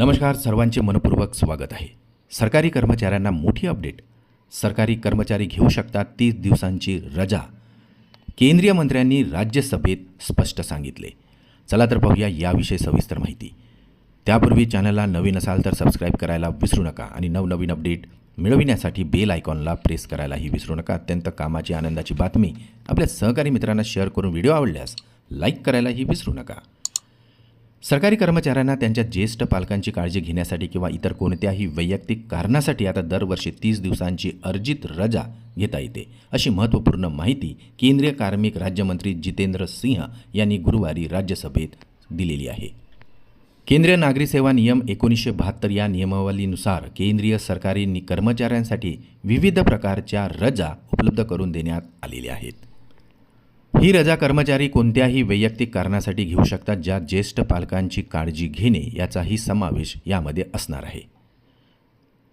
नमस्कार सर्वांचे मनपूर्वक स्वागत आहे. सरकारी कर्मचाऱ्यांना मोठी अपडेट. सरकारी कर्मचारी घेऊ शकतात तीस दिवसांची रजा. केंद्रीय मंत्र्यांनी राज्यसभेत स्पष्ट सांगितले. चला तर पाहूया याविषयी सविस्तर माहिती. त्यापूर्वी चॅनलला नवीन असाल तर सबस्क्राईब करायला विसरू नका आणि नवनवीन अपडेट मिळविण्यासाठी बेल आयकॉनला प्रेस करायलाही विसरू नका. अत्यंत कामाची आनंदाची बातमी आपल्या सहकारी मित्रांना शेअर करून व्हिडिओ आवडल्यास लाईक करायलाही विसरू नका. सरकारी कर्मचाऱ्यांना त्यांच्या ज्येष्ठ पालकांची काळजी घेण्यासाठी किंवा इतर कोणत्याही वैयक्तिक कारणासाठी आता दरवर्षी तीस दिवसांची अर्जित रजा घेता येते. अशी महत्त्वपूर्ण माहिती केंद्रीय कार्मिक राज्यमंत्री जितेंद्र सिंह यांनी गुरुवारी राज्यसभेत दिलेली आहे. केंद्रीय नागरी सेवा नियम एकोणीसशे बहात्तर या नियमावलीनुसार केंद्रीय सरकारी नि कर्मचाऱ्यांसाठी विविध प्रकारच्या रजा उपलब्ध करून देण्यात आलेल्या आहेत. ही रजा कर्मचारी कोणत्याही वैयक्तिक कारणासाठी घेऊ शकतात ज्यात ज्येष्ठ पालकांची काळजी घेणे याचाही समावेश यामध्ये असणार आहे.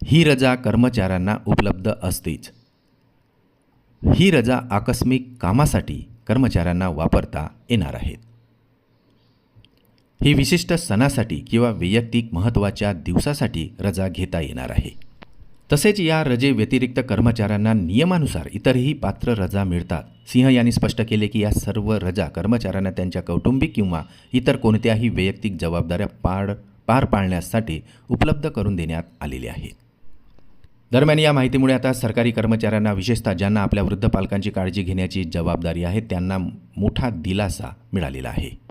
ही रजा कर्मचाऱ्यांना उपलब्ध असतेच. ही रजा आकस्मिक कामासाठी कर्मचाऱ्यांना वापरता येणार आहेत ही विशिष्ट सणासाठी किंवा वैयक्तिक महत्त्वाच्या दिवसासाठी रजा घेता येणार आहे. तसेच या रजे व्यतिरिक्त कर्मचाऱ्यांना नियमानुसार इतरही पात्र रजा मिळतात. सिंह यांनी स्पष्ट केले की या सर्व रजा कर्मचाऱ्यांना त्यांच्या कौटुंबिक किंवा इतर कोणत्याही वैयक्तिक जबाबदाऱ्या पार पार पाडण्यासाठी उपलब्ध करून देण्यात आलेले आहेत. दरम्यान या माहितीमुळे आता सरकारी कर्मचाऱ्यांना विशेषतः ज्यांना आपल्या वृद्ध पालकांची काळजी घेण्याची जबाबदारी आहे त्यांना मोठा दिलासा मिळालेला आहे.